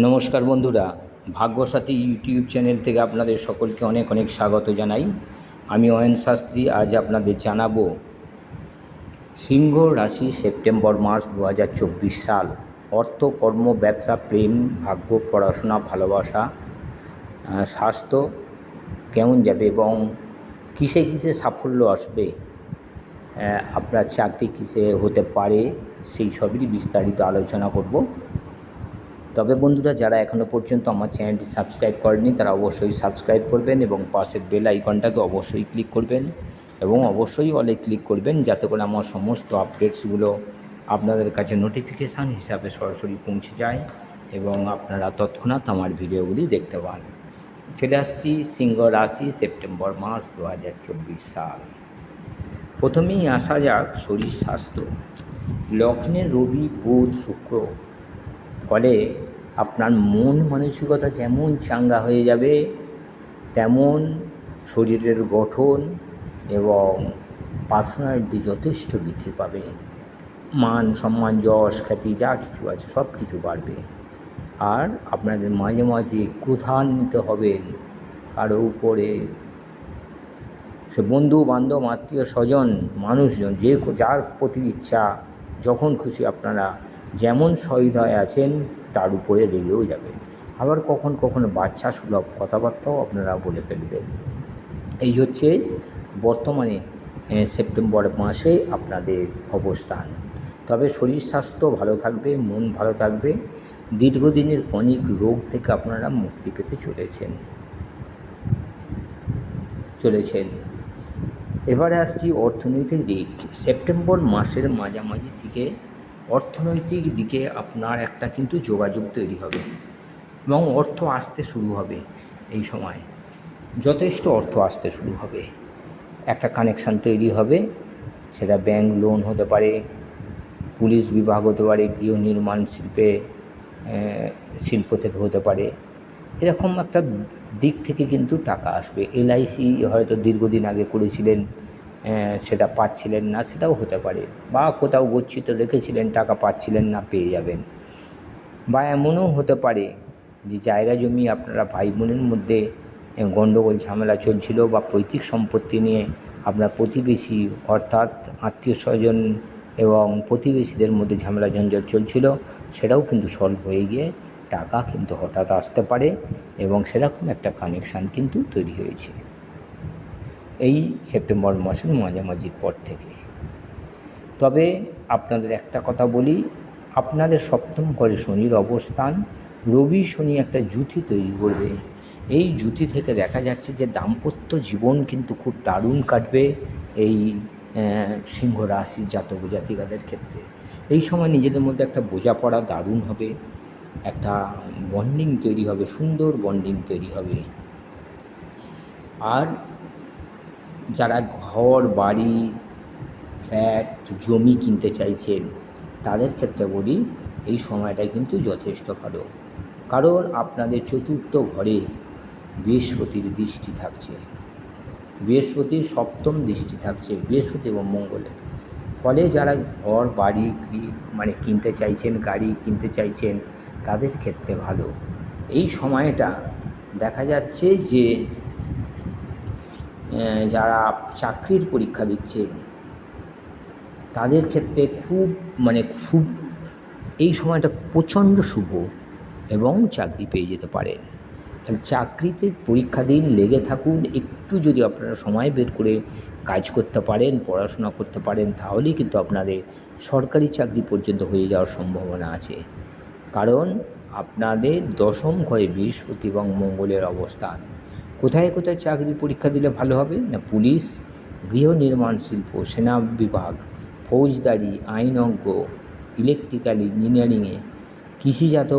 নমস্কার বন্ধুরা, ভাগ্যসাথী YouTube channel থেকে আপনাদের সকলকে অনেক অনেক স্বাগত জানাই। আমি অয়ন শাস্ত্রী, আজ আপনাদের জানাব সিংহ রাশি সেপ্টেম্বর মাস দু হাজার চব্বিশ সাল। অর্থ, কর্ম, ব্যবসা, প্রেম, ভাগ্য, পড়াশোনা, ভালোবাসা স্বাস্থ্য কেমন যাবে এবং কিসে কিসে সাফল্য আসবে আপনার চাকরি কিসে হতে পারে, সেই সবই বিস্তারিত আলোচনা করব। তবে বন্ধুরা, যারা এখনও পর্যন্ত আমার চ্যানেলটি সাবস্ক্রাইব করেনি তারা অবশ্যই সাবস্ক্রাইব করবেন এবং পাশের বেল আইকনটাকে অবশ্যই ক্লিক করবেন এবং অবশ্যই অলে ক্লিক করবেন যাতে করে আমার সমস্ত আপডেটসগুলো আপনাদের কাছে নোটিফিকেশান হিসাবে সরাসরি পৌঁছে যায় এবং আপনারা তৎক্ষণাৎ আমার ভিডিওগুলি দেখতে পান। চলে আসছি সিংহ রাশি, সেপ্টেম্বর মাস দু হাজার চব্বিশ সাল। প্রথমেই আসা যাক শরীর স্বাস্থ্য। লগ্নে রবি, বুধ, শুক্র। ফলে আপনার মন মানসিকতা যেমন চাঙ্গা হয়ে যাবে, তেমন শরীরের গঠন এবং পার্সোনালিটি যথেষ্ট বৃদ্ধি পাবে। মান, সম্মান, যশ, খ্যাতি যা কিছু আছে সব কিছু বাড়বে। আর আপনাদের মাঝে মাঝে ক্রোধান্বিত হবেন কারও উপরে। সে বন্ধু, বান্ধব, আত্মীয়, স্বজন, মানুষজন, যে যার প্রতি ইচ্ছা, যখন খুশি আপনারা যেমন সহৃদয় আছেন তার উপরে রেগেও যাবে। আবার কখন কখনো বাচ্চা সুলভ কথাবার্তাও আপনারা বলে ফেলবেন। এই হচ্ছে বর্তমানে সেপ্টেম্বর মাসে আপনাদের অবস্থান। তবে শরীর স্বাস্থ্য ভালো থাকবে, মন ভালো থাকবে। দীর্ঘদিনের অনেক রোগ থেকে আপনারা মুক্তি পেতে চলেছেন। চলেছেন। এবারে আসছি অর্থনৈতিক দিক। সেপ্টেম্বর মাসের মাঝামাঝি থেকে অর্থনৈতিক দিকে আপনার একটা কিন্তু যোগাযোগ তৈরি হবে এবং অর্থ আসতে শুরু হবে এই সময়। যথেষ্ট অর্থ আসতে শুরু হবে। একটা কানেকশান তৈরি হবে, সেটা ব্যাংক লোন হতে পারে, পুলিশ বিভাগ হতে পারে গৃহ নির্মাণ শিল্পে শিল্প থেকে হতে পারে। এরকম একটা দিক থেকে কিন্তু টাকা আসবে। এলআইসি হয়তো দীর্ঘদিন আগে করেছিলেন সেটা পাচ্ছিলেন না, সেটাও হতে পারে। বা কোথাও গচ্ছিত রেখেছিলেন, টাকা পাচ্ছিলেন না, পেয়ে যাবেন। বা এমনও হতে পারে যে জায়গা জমি আপনারা ভাই বোনের মধ্যে গণ্ডগোল ঝামেলা চলছিল বা পৈতৃক সম্পত্তি নিয়ে আপনার প্রতিবেশী অর্থাৎ আত্মীয় স্বজন এবং প্রতিবেশীদের মধ্যে ঝামেলা, ঝঞ্ঝট চলছিল, সেটাও কিন্তু সলভ হয়ে গিয়ে টাকা কিন্তু হঠাৎ আসতে পারে এবং সেরকম একটা কানেকশান কিন্তু তৈরি হয়েছে। এই সেপ্টেম্বর মাসের মাঝামাঝির পর থেকে। তবে আপনাদের একটা কথা বলি, আপনাদের সপ্তম ঘরে শনির অবস্থান, রবি শনি একটা জুতি তৈরি করবে। এই জুতি থেকে দেখা যাচ্ছে যে দাম্পত্য জীবন কিন্তু খুব দারুণ কাটবে এই সিংহ রাশির জাতক জাতিকাদের ক্ষেত্রে। এই সময় নিজেদের মধ্যে একটা বোঝাপড়া দারুণ হবে, একটা বন্ডিং তৈরি হবে, সুন্দর বন্ডিং তৈরি হবে। আর যারা ঘর, বাড়ি, ফ্ল্যাট, জমি কিনতে চাইছেন, তাদের ক্ষেত্রে বলি এই সময়টা কিন্তু যথেষ্ট ভালো। কারণ আপনাদের চতুর্থ ঘরে বৃহস্পতির দৃষ্টি থাকছে। বৃহস্পতির সপ্তম দৃষ্টি থাকছে, বৃহস্পতি এবং মঙ্গলের। ফলে যারা ঘর, বাড়ি মানে কিনতে চাইছেন, গাড়ি কিনতে চাইছেন, তাদের ক্ষেত্রে ভালো। এই সময়টা দেখা যাচ্ছে যে যারা চাকরির পরীক্ষা দিচ্ছে, তাদের ক্ষেত্রে খুব মানে শুভ এই সময়টা প্রচণ্ড শুভ এবং চাকরি পেয়ে যেতে পারেন। তাহলে চাকরিতে পরীক্ষা দিন, লেগে থাকুন, একটু যদি আপনারা সময় বের করে কাজ করতে পারেন, পড়াশোনা করতে পারেন, তাহলেই কিন্তু আপনাদের সরকারি চাকরি পর্যন্ত হয়ে যাওয়ার সম্ভাবনা আছে। কারণ আপনাদের দশম ঘরে বৃহস্পতি এবং মঙ্গলের অবস্থান। কোথায় কোথায় চাকরি পরীক্ষা দিলে ভালো হবে? না পুলিশ, গৃহ নির্মাণ শিল্প, সেনা বিভাগ, ফৌজদারি আইনজ্ঞ ইলেকট্রিক্যাল ইঞ্জিনিয়ারিংয়ে কৃষিজাত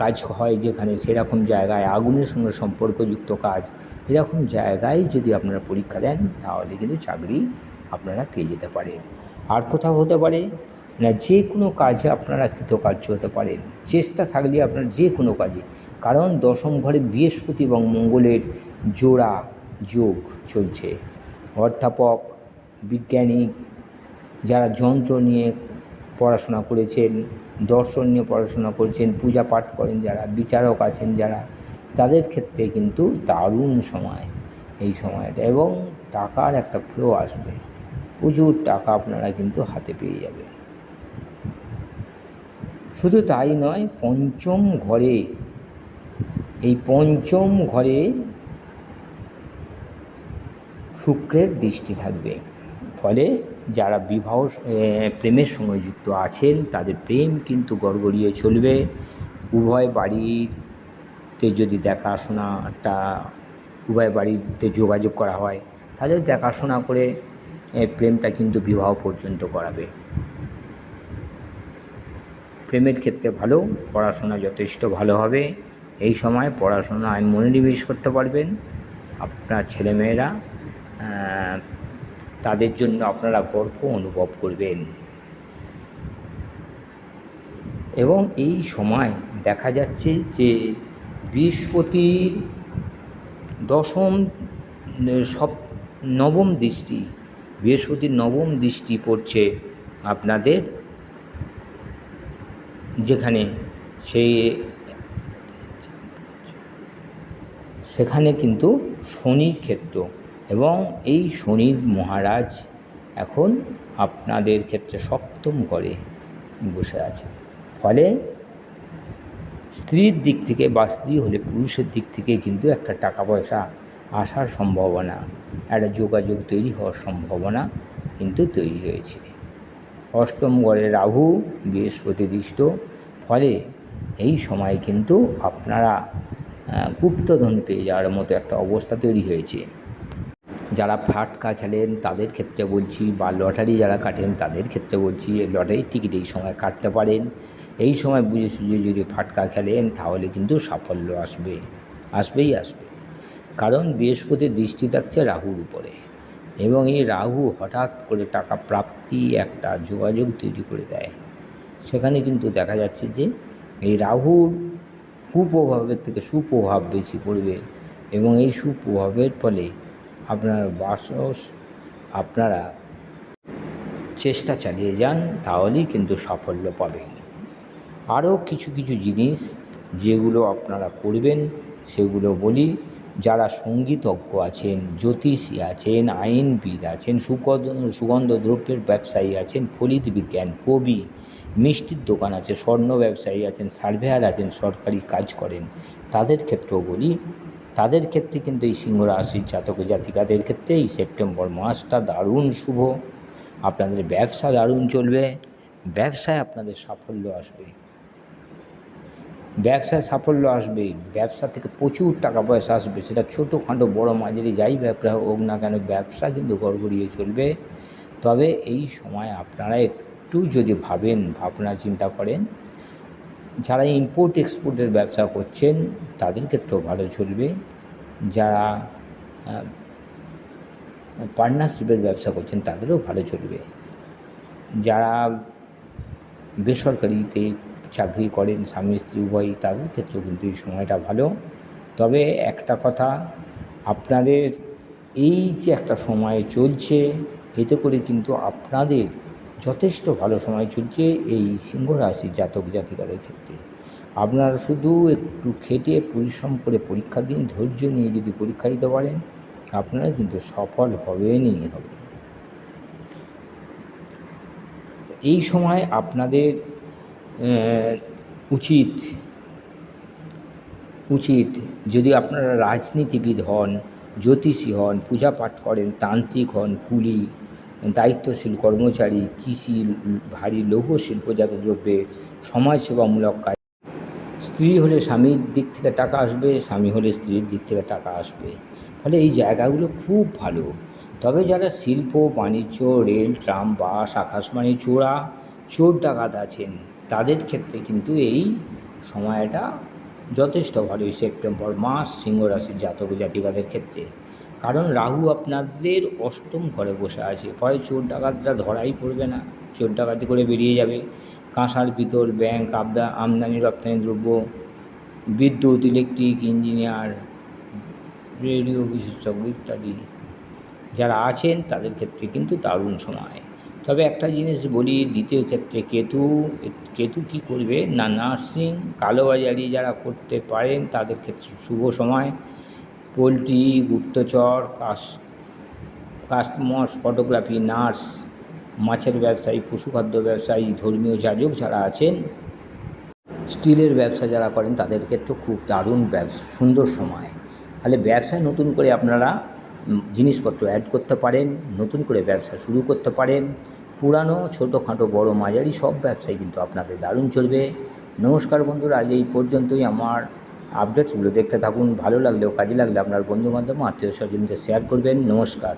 কাজ হয় যেখানে সেরকম জায়গায় আগুনের সঙ্গে সম্পর্কযুক্ত কাজ, এরকম জায়গায় যদি আপনারা পরীক্ষা দেন, তাহলে কিন্তু চাকরি আপনারা পেয়ে যেতে পারেন। আর কোথাও হতে পারে, না যে কোনো কাজে আপনারা কৃতকার্য হতে পারেন। চেষ্টা থাকলে আপনার যে কোনো কাজে কারণ দশম ঘরে বৃহস্পতি এবং মঙ্গলের জোড়া যোগ চলছে। অধ্যাপক, বিজ্ঞানী যারা যন্ত্র নিয়ে পড়াশোনা করেছেন, দর্শন নিয়ে পড়াশোনা করেছেন, পূজা পাঠ করেন, যারা বিচারক আছেন যারা, তাদের ক্ষেত্রে কিন্তু দারুণ সময় এই সময়টা এবং টাকার একটা ফ্লো আসবে। প্রচুর টাকা আপনারা কিন্তু হাতে পেয়ে যাবেন। শুধু তাই নয়, পঞ্চম ঘরে এই পঞ্চম ঘরে শুক্রের দৃষ্টি থাকবে। ফলে যারা বিবাহ প্রেমের সঙ্গে যুক্ত আছেন, তাদের প্রেম কিন্তু গড়গড়িয়ে চলবে। উভয় বাড়িতে যদি দেখাশোনাটা উভয় বাড়িতে যোগাযোগ করা হয়, তাহলে দেখাশোনা করে প্রেমটা কিন্তু বিবাহ পর্যন্ত করাবে প্রেমের ক্ষেত্রে ভালো, পড়াশোনা যথেষ্ট ভালো হবে। এই সময় পড়াশোনায় মনোনিবেশ করতে পারবেন। আপনার ছেলেমেয়েরা তাদের জন্য আপনারা গর্ব অনুভব করবেন। এবং এই সময় দেখা যাচ্ছে যে বৃহস্পতির দশম সব নবম দৃষ্টি, বৃহস্পতির নবম দৃষ্টি পড়ছে আপনাদের। যেখানে সেই সেখানে কিন্তু শনির ক্ষেত্র এবং এই শনির মহারাজ এখন আপনাদের ক্ষেত্রে সপ্তম ঘরে বসে আছে ফলে স্ত্রীর দিক থেকে বা স্ত্রী হলে পুরুষের দিক থেকে কিন্তু একটা টাকা পয়সা আসার সম্ভাবনা, একটা যোগাযোগ তৈরি হওয়ার সম্ভাবনা কিন্তু তৈরি হয়েছে। অষ্টম গড়ে রাহু, বৃহস্পতি ফলে এই সময় কিন্তু আপনারা গুপ্তধন পেয়ে যাওয়ার মতো একটা অবস্থা তৈরি হয়েছে। যারা ফাটকা খেলেন, তাদের ক্ষেত্রে বলছি, বা লটারি যারা কাটেন, তাদের ক্ষেত্রে বলছি, লটারির টিকিট এই সময় কাটতে পারেন। এই সময় বুঝে সুঝে যদি ফাটকা খেলেন, তাহলে কিন্তু সাফল্য আসবে, আসবেই আসবে। কারণ বৃহস্পতির দৃষ্টি থাকছে রাহুর উপরে। এবং এই রাহু হঠাৎ করে টাকা প্রাপ্তি একটা যোগাযোগ তৈরি করে দেয়। সেখানে কিন্তু দেখা যাচ্ছে যে, এই রাহুর কুপ্রভাবের থেকে সুপ্রভাব বেশি পড়বে এবং এই সুপ্রভাবের ফলে আপনার বাসস, আপনারা চেষ্টা চালিয়ে যান, তাহলেই কিন্তু সাফল্য পাবেন। আরও কিছু কিছু জিনিস যেগুলো আপনারা করবেন, সেগুলো বলি। যারা সঙ্গীতজ্ঞ আছেন, জ্যোতিষী আছেন, আইনবিদ আছেন সুগন্ধ সুগন্ধ দ্রব্যের ব্যবসায়ী আছেন, ফলিত বিজ্ঞান, কবি মিষ্টির দোকান আছে, স্বর্ণ ব্যবসায়ী আছেন, সার্ভেয়ার আছেন, সরকারি কাজ করেন। তাদের ক্ষেত্রেও বলি, তাদের ক্ষেত্রে কিন্তু এই সিংহ রাশির জাতক জাতিকাদের ক্ষেত্রে এই সেপ্টেম্বর মাসটা দারুণ শুভ। আপনাদের ব্যবসা দারুণ চলবে, ব্যবসায় আপনাদের সাফল্য আসবে। ব্যবসায় সাফল্য আসবে, ব্যবসা থেকে প্রচুর টাকা পয়সা আসবে, সেটা ছোটোখাটো বড় মাঝারি যাই ব্যবসা হোক না কেন, ব্যবসা কিন্তু গড়গড়িয়ে চলবে। তবে এই সময় আপনারা একটু যদি ভাবেন, ভাবনা চিন্তা করেন, যারা ইম্পোর্ট এক্সপোর্টের ব্যবসা করছেন, তাদের ক্ষেত্রেও ভালো চলবে। যারা পার্টনারশিপের ব্যবসা করছেন, তাদেরও ভালো চলবে। যারা বেসরকারিতে চাকরি করেন, স্বামী, স্ত্রী উভয়ই, তাদের ক্ষেত্রেও কিন্তু এই সময়টা ভালো। তবে একটা কথা, আপনাদের এই যে একটা সময় চলছে, এতে করে কিন্তু আপনাদের যথেষ্ট ভালো সময় চলছে এই সিংহ রাশি জাতক জাতিকাদের ক্ষেত্রে। আপনারা শুধু একটু খেটে পরিশ্রম করে পরীক্ষা দিন, ধৈর্য নিয়ে যদি পরীক্ষা দিতে পারেন, আপনারা কিন্তু সফল হবেনই হবে এই সময় আপনাদের উচিত উচিত যদি আপনারা রাজনীতিবিদ হন, জ্যোতিষী হন পূজা পাঠ করেন, তান্ত্রিক হন, কুলি দায়িত্বশীল কর্মচারী, কৃষি, ভারী লৌহ শিল্পজাত দ্রব্যে সমাজসেবামূলক কাজ। স্ত্রী হলে স্বামীর দিক থেকে টাকা আসবে, স্বামী হলে স্ত্রীর দিক থেকে টাকা আসবে। ফলে এই জায়গাগুলো খুব ভালো। তবে যারা শিল্প, বাণিজ্য, রেল, ট্রাম, বাস আকাশবাণী চোরা, চোর ডাকাত আছেন, তাদের ক্ষেত্রে কিন্তু এই সময়টা যথেষ্ট ভালো সেপ্টেম্বর মাস সিংহ রাশির জাতক জাতিকাদের ক্ষেত্রে। কারণ রাহু আপনাদের অষ্টম ঘরে বসে আছে, ফলে চোর ডাকাতরা ধরাই পড়বে না। চোর ডাকাতি করে বেরিয়ে যাবে। কাঁসার পিতল, ব্যাংক, আবদা, আমদানি, রপ্তানি দ্রব্য, বিদ্যুৎ, ইলেকট্রিক, ইঞ্জিনিয়ার, রেডিও বিশেষজ্ঞ ইত্যাদি যারা আছেন তাদের ক্ষেত্রে কিন্তু দারুণ সময়। তবে একটা জিনিস বলি, দ্বিতীয় ক্ষেত্রে কেতু কেতু কী করবে? না, নার্সিং কালোবাজারি যারা করতে পারেন তাদের ক্ষেত্রে শুভ সময়। পোলট্রি, গুপ্তচর কাস কাস্টমস, ফটোগ্রাফি, নার্স, মাছের ব্যবসায়ী, পশুখাদ্য ব্যবসায়ী, ধর্মীয় যাজক যারা আছেন, স্টিলের ব্যবসা যারা করেন তাদের ক্ষেত্রে খুব দারুণ ব্যবসা, সুন্দর সময়। তাহলে ব্যবসায় নতুন করে আপনারা জিনিসপত্র অ্যাড করতে পারেন, নতুন করে ব্যবসা শুরু করতে পারেন। পুরানো, ছোটোখাটো, বড়, মাঝারি সব ব্যবসায় কিন্তু আপনাদের দারুণ চলবে। নমস্কার বন্ধুরা, আজ এই পর্যন্তই। আমার আপডেটসগুলো দেখতে থাকুন ভালো লাগলেও কাজে লাগলে আপনার বন্ধুবান্ধব আত্মীয় স্বজনদের শেয়ার করবেন। নমস্কার।